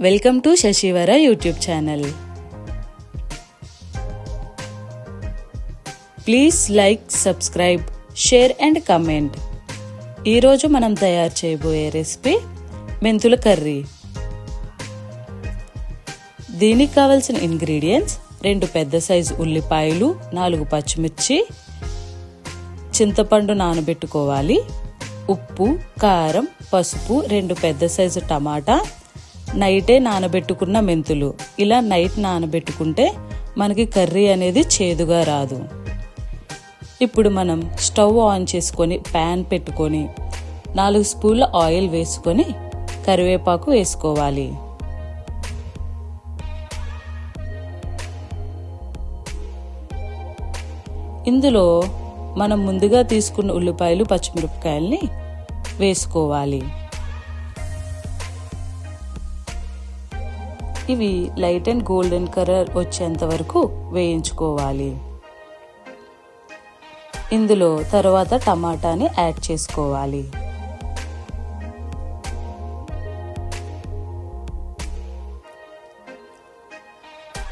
Welcome to Sasivara YouTube channel. Please like subscribe share and comment. ఈరోజు మనం తయారు చేయబోయే రెసిపీ మెంతుల కర్రీ. దీనికి కావలసిన ఇంగ్రీడియంట్స్ రెండు పెద్ద సైజు ఉల్లిపాయలు నాలుగు పచ్చిమిర్చి చింతపండు నానబెట్టుకోవాలి ఉప్పు కారం పసుపు రెండు పెద్ద సైజు టమాటా నైటే నానబెట్టుకున్న మెంతులు. ఇలా నైట్ నానబెట్టుకుంటే మనకి కర్రీ అనేది చేదుగా రాదు. ఇప్పుడు మనం స్టవ్ ఆన్ చేసుకొని ప్యాన్ పెట్టుకొని నాలుగు స్పూన్ల ఆయిల్ వేసుకొని కరివేపాకు వేసుకోవాలి. ఇందులో మనం ముందుగా తీసుకున్న ఉల్లిపాయలు పచ్చిమిరపకాయల్ని వేసుకోవాలి. ఇవి లైట్ అండ్ గోల్డెన్ కలర్ వచ్చేంత వరకు వేయించుకోవాలి. ఇందులో తర్వాత టమాటాని యాడ్ చేసుకోవాలి.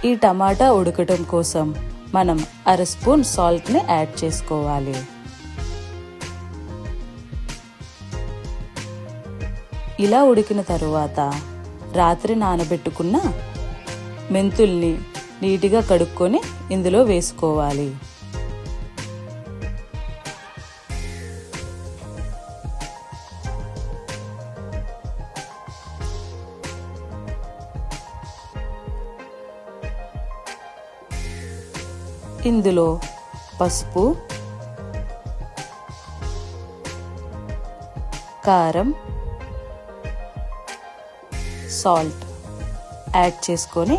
ఈ టమాటా ఉడకటం కోసం మనం అర స్పూన్ సాల్ట్ని యాడ్ చేసుకోవాలి. ఇలా ఉడికిన తరువాత రాత్రి నానబెట్టుకున్న మెంతుల్ని నీటిగా కడుక్కొని ఇందులో వేసుకోవాలి. ఇందులో పసుపు కారం సాల్ట్ యాడ్ చేసుకొని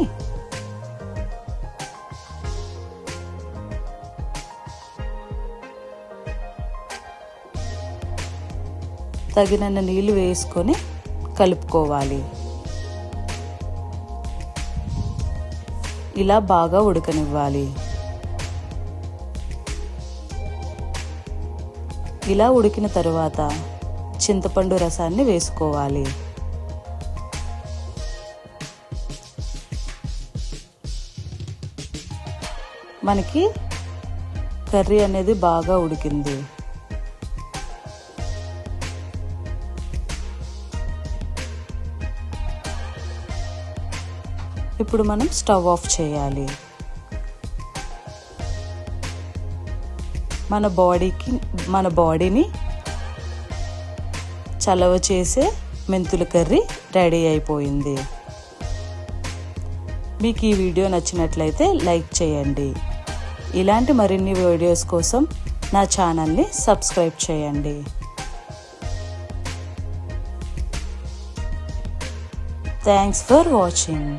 తగినన్న నీళ్ళు వేసుకొని కలుపుకోవాలి. ఇలా బాగా ఉడకనివ్వాలి. ఇలా ఉడికిన తరువాత చింతపండు రసాన్ని వేసుకోవాలి. మనకి కర్రీ అనేది బాగా ఉడికింది. ఇప్పుడు మనం స్టవ్ ఆఫ్ చేయాలి. మన బాడీకి మన బాడీని చలవ చేసే మెంతుల కర్రీ రెడీ అయిపోయింది. మీకు ఈ వీడియో నచ్చినట్లయితే లైక్ చేయండి. ఇలాంటి మరిన్ని వీడియోస్ కోసం నా ఛానల్ని సబ్స్క్రైబ్ చేయండి. Thanks for watching